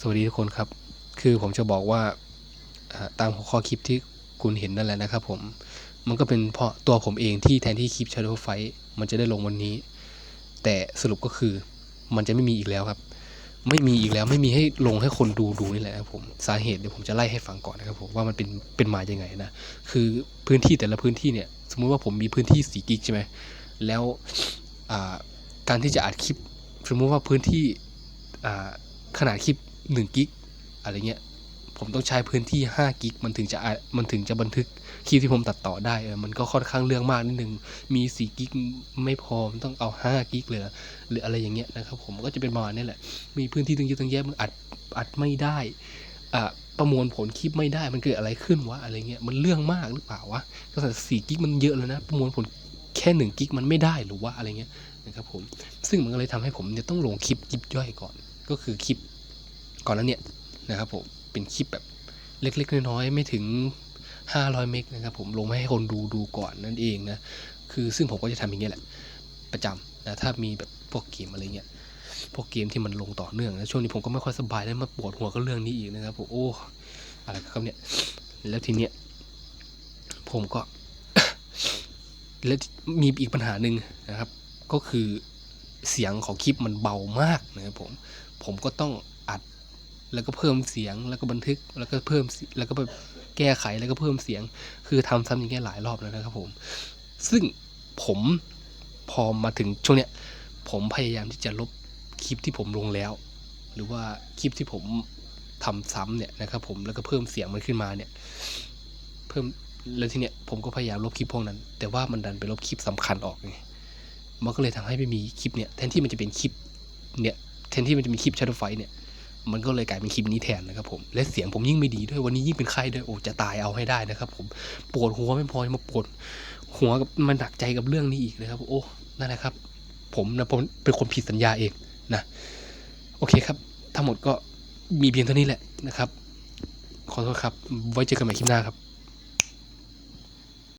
สวัสดีทุกคนครับ คือผมจะบอกว่าตามหัวข้อคลิปที่คุณเห็นนั่นแหละนะครับผม มันก็เป็นเพราะตัวผมเองที่แทนที่คลิป Shadow Fight มันจะได้ลงวันนี้ แต่สรุปก็คือมันจะไม่มีอีกแล้วครับ ไม่มีอีกแล้วไม่มีให้ลงให้คนดูดูนี่แหละนะผมสาเหตุเดี๋ยวผมจะไล่ให้ฟังก่อนนะครับผมว่ามันเป็นเป็นมาอยังไงนะคือพื้นที่แต่ละพื้นที่เนี่ย สมมุติว่าผมมีพื้นที่4กิกใช่ไหมแล้วการที่จะอัดคลิป สมมุติว่าพื้นที่ขนาดคลิป 1กิกอะไรเงี้ยผมต้องใช้พื้นที่5กิกมันถึงจะมันถึงจะบันทึกคลิปที่ผมตัดต่อได้เออมันก็ค่อนข้างเรื่องมากนิดนึงมี4กิกไม่พอมันต้องเอา5กิกเลยหรอหรืออะไรอย่างเงี้ยนะครับผมก็จะเป็นประมาณนี้แหละมีพื้นที่ตั้งเยอะตั้งแยะมันอัดอัดไม่ได้อ่าประมวลผลคลิปไม่ได้มันเกิดอะไรขึ้นวะอะไรเงี้ยมันเรื่องมากหรือเปล่าวะก็แต่สี่กิกมันเยอะแล้วนะ ประมวลผลแค่หนึ่งกิกมันไม่ได้หรือวะอะไรเงี้ยนะครับผมซึ่งมันก็เลยทำให้ผมเนี่ยต้องลงคลิปยิบย่อยก่อน ก็คือคลิป ก่อนนั้นเนี่ยนะครับผมเป็นคลิปแบบเล็กๆน้อยๆไม่ถึง 500 เมกนะครับผมลงมาให้คนดูดูก่อนนั่นเองนะคือซึ่งผมก็จะทำอย่างเงี้ยแหละประจำนะถ้ามีแบบพวกเกมอะไรเงี้ยพวกเกมที่มันลงต่อเนื่องนะช่วงนี้ผมก็ไม่ค่อยสบายแล้วมาปวดหัวกับเรื่องนี้อีกนะครับผมโอ้อะไรครับเนี่ยแล้วทีเนี้ยผมก็แล้วมีอีกปัญหาหนึ่งนะครับ ก็คือเสียงของคลิปมันเบามากนะครับผม ผมก็ต้องอัด แล้วก็เพิ่มเสียงแล้วก็บันทึกแล้วก็เพิ่มแล้วก็ไปแก้ไขแล้วก็เพิ่มเสียง คือทำซ้ำอย่างเงี้ยหลายรอบแล้วนะครับผม ซึ่งผมพอมาถึงช่วงเนี้ยผมพยายามที่จะลบคลิปที่ผมลงแล้ว หรือว่าคลิปที่ผมทำซ้ำเนี่ยนะครับผมแล้วก็เพิ่มเสียงมันขึ้นมาเนี่ยเพิ่มแล้วทีเนี้ยผมก็พยายามลบคลิปพวกนั้น แต่ว่ามันดันไปลบคลิปสำคัญออกไงมันก็เลยทำให้ไม่มีคลิปเนี่ยแทนที่มันจะเป็นคลิปเนี่ยแทนที่มันจะมีคลิป Shadow Fight เนี่ย มันก็เลยกลายเป็นคลิปนี้แทนนะครับผม และเสียงผมยิ่งไม่ดีด้วยวันนี้ยิ่งเป็นไข้ด้วยโอ้จะตายเอาให้ได้นะครับผมปวดหัวไม่พอมาปวดหัวกับมันหนักใจกับเรื่องนี้อีกนะครับ โอ้นั่นแหละครับ ผมนะผมเป็นคนผิดสัญญาเองนะโอเคครับ ทั้งหมดก็มีเพียงเท่านี้แหละนะครับ ขอโทษครับ ไว้เจอกันใหม่คลิปหน้าครับ